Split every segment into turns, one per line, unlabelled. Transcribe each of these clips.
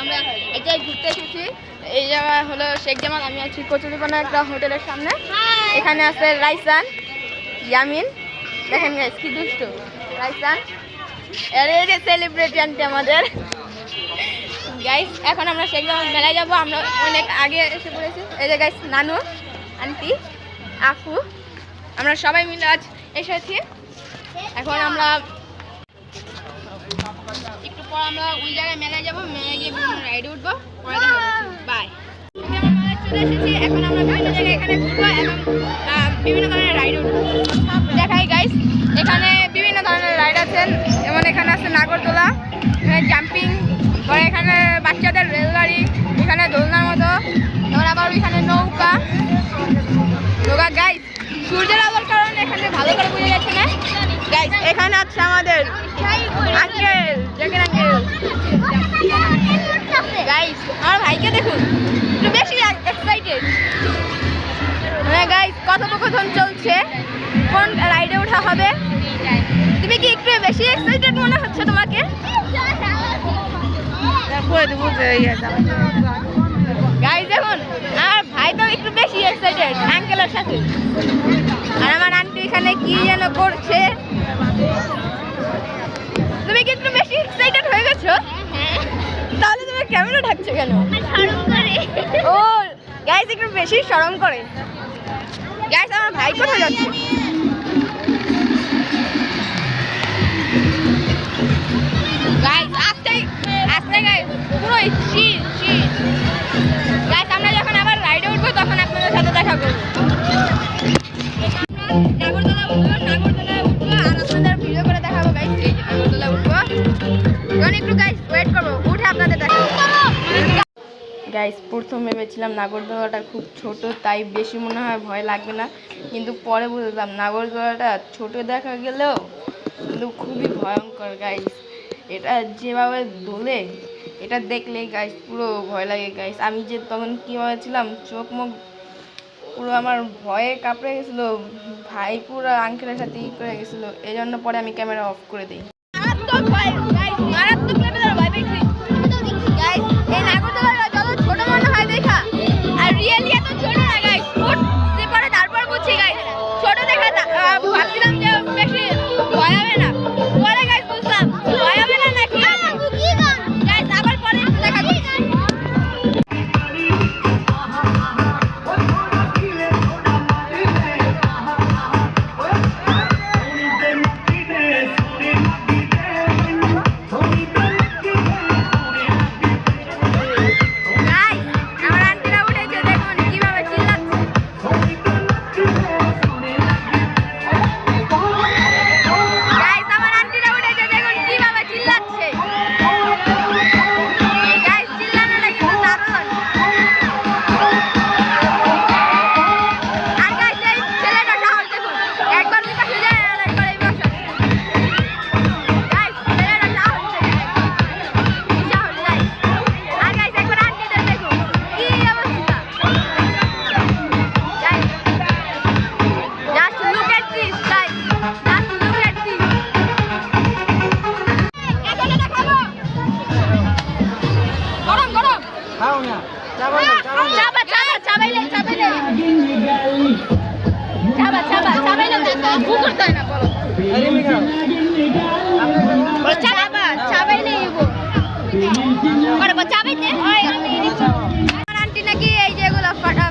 আমরা এই ঘুরতে এসেছি এই জায়গা হলো শেখ জামাল আমি আছি কচুরিপানা একটা হোটেলের সামনে এখানে আছে রাইসান ইয়ামিন দেখেন গাইস কি দুষ্ট রাইসান এর সেলিব্রিটি আনটি আমাদের গাইস এখন আমরা শেখ জামাল মেলায় যাব আমরা অনেক আগে এসে পড়েছি এই যে গাইস নানু, আন্টি, আপু আমরা সবাই মিলে আজ এসেছি। এখন আমরা একটু পর আমরা ওই জায়গায় মেলায় যাব, মেলায় গিয়ে রাইডে উঠবো। বাই এসেছি, এখন আমরা বিভিন্ন জায়গায় এখানে ঘুরবো এবং বিভিন্ন ধরনের রাইড উঠবো। দেখাই গাইস এখানে বিভিন্ন ধরনের রাইড আছেন এখানে আছে নাগরদোলা, এখানে জাম্পিং এখানে বাচ্চাদের রেলগাড়ি এখানে দোলনার মতো। এখানে আছে আমাদের আঙ্কেল জেকের আঙ্কেল গাইস আমার ভাইকে দেখুন। একটু বেশি এক্সাইটেড হ্যাঁ গাইস কথোপকথন চলছে। কোন রাইডে ওঠা হবে? তুমি কি একটু বেশি এক্সাইটেড মনে হচ্ছে তোমাকে? গাইস দেখুন আমার ভাই তো একটু বেশি এক্সাইটেড আঙ্কেলের সাথে। আর আমার আন্টি এখানে কি যেন করছে? তুমি কি একটু বেশি এক্সাইটেড হয়ে গেছো? তাহলে তুমি ক্যামেরা ঢাকছো কেন? ও গাইস একটু বেশি শরম করে। গাইস আমার ভাই কোথায় যাচ্ছে? গাইস আস্তে আস্তে গাইস পুরো শীত শীত গাইস আমরা যখন আবার রাইডে উঠবো তখন আপনাদের সাথে দেখা করব। একটু গাইস ওয়েট করব উঠে আপনাদের দেখাবো। গাইস প্রথম ভেবেছিলাম নাগরদোলাটা খুব ছোট তাই বেশি মনে হয় ভয় লাগবে না। কিন্তু পরে বুঝলাম নাগরদোলাটা ছোট দেখা গেলেও কিন্তু খুবই ভয়ঙ্কর গাইস এটা যেভাবে দোলে এটা দেখলেই গাইস পুরো ভয় লাগে গাইস আমি যে তখন কীভাবে ছিলাম চোখ মুখ পুরো আমার ভয়ে কাঁপড়ে গেছিল ভাই পুরো আঙ্কেলের সাথে ই করে গেছিল। এই জন্য পরে আমি ক্যামেরা অফ করে দিই। মারাত্মক লেভেলের ভয়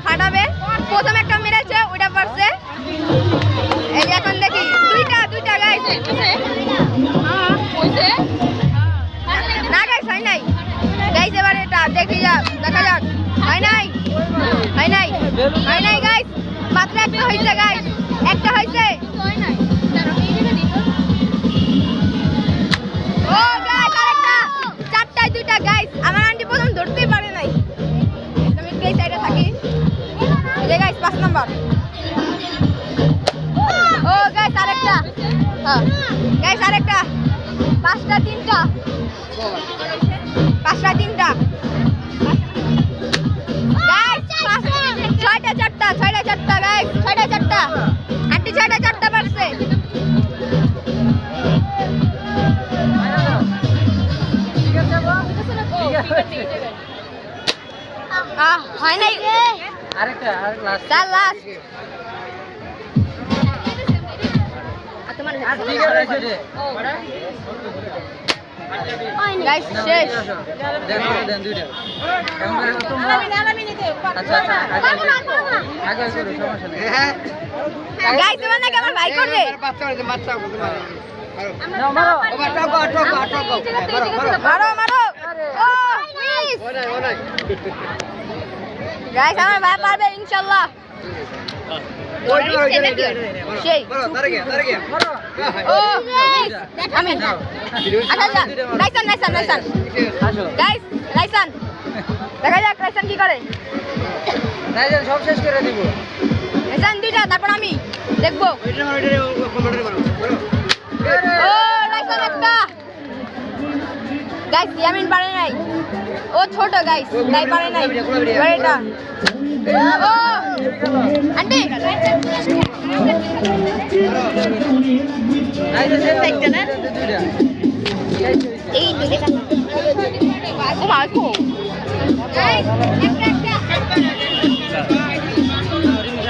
ফাটাবে। প্রথম একটা মেরেছে ওটা পারছে। এই এখন দেখি, দুইটা দুইটা গাইস না গাইস হয় নাই। গাইস এবার এটা দেখি যাক দেখা যাক। হয় নাই? হয় নাই? হয় নাই গাইস মাত্র একটা হয়েছে একটা হয়েছে। ও বার ও গাইস আরেকটা। হ্যাঁ গাইস আরেকটা। পাঁচটা তিনটা। পাঁচটা তিনটা। ছয়টা চারটা ছয়টা চারটা গাইস ছয়টা চারটা। আন্টি ছয়টা
চারটা পারছে হয়
নাই। আরেকটা
আরেকটা স্যার লাস্ট তোমার
গাইস শেষ।
দেন দেন দুইটা। আচ্ছা, আচ্ছা, আচ্ছা, আচ্ছা আগে করো সমস্যা নেই। হ্যাঁ।
গাইস তোমার নাকি আমার ভাই করবে?
বাচ্চা বাচ্চা তোমার মারো।
মারো মারো। ও মিস ও নাই ও নাই। গাইস আমার ভাই পারবে ইনশাআল্লাহ সেই।
মারো
ও মিস আমি আচ্ছা আচ্ছা লাইসান লাইসান লাইসান। গাইস লাইসান। দেখা যাক লাইসান কি করে।
নাই সব শেষ করে দিব।
লাইসান দুইটা তারপর আমি দেখব। ও লাইসান একটা। গাইস ইয়ামিন পারে ও ছোট গাইস তাই পারে নাই। এবার এটা ও! আন্টি! এই দুইটা ও মা কো?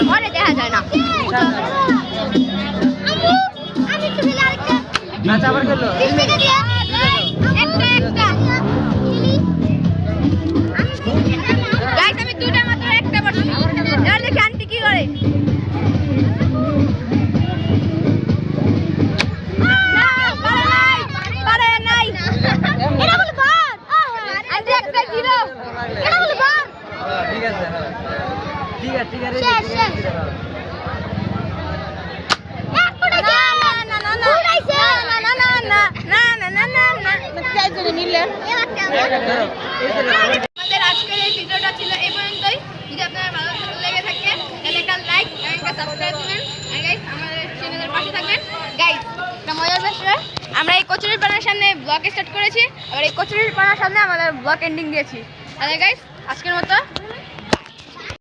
ঘরে দেখা যায় না।
ম্যাচ আবার খেললো
আমাদের আজকের এই ভিডিওটা ছিল এই পর্যন্তই। যদি আপনার ভালো লেগে থাকে, তাহলে একটা লাইক একটা সাবস্ক্রাইব করবেন। আমাদের চ্যানেলের পাশে থাকবেন। গাইস মজার বিষয় আমরা এই কচুরির পানার সামনে ব্লগ স্টার্ট করেছি। আবার এই কচুরির পানার সামনে আমাদের ব্লগ এন্ডিং দিয়েছি। তাহলে গাইস আজকের মতো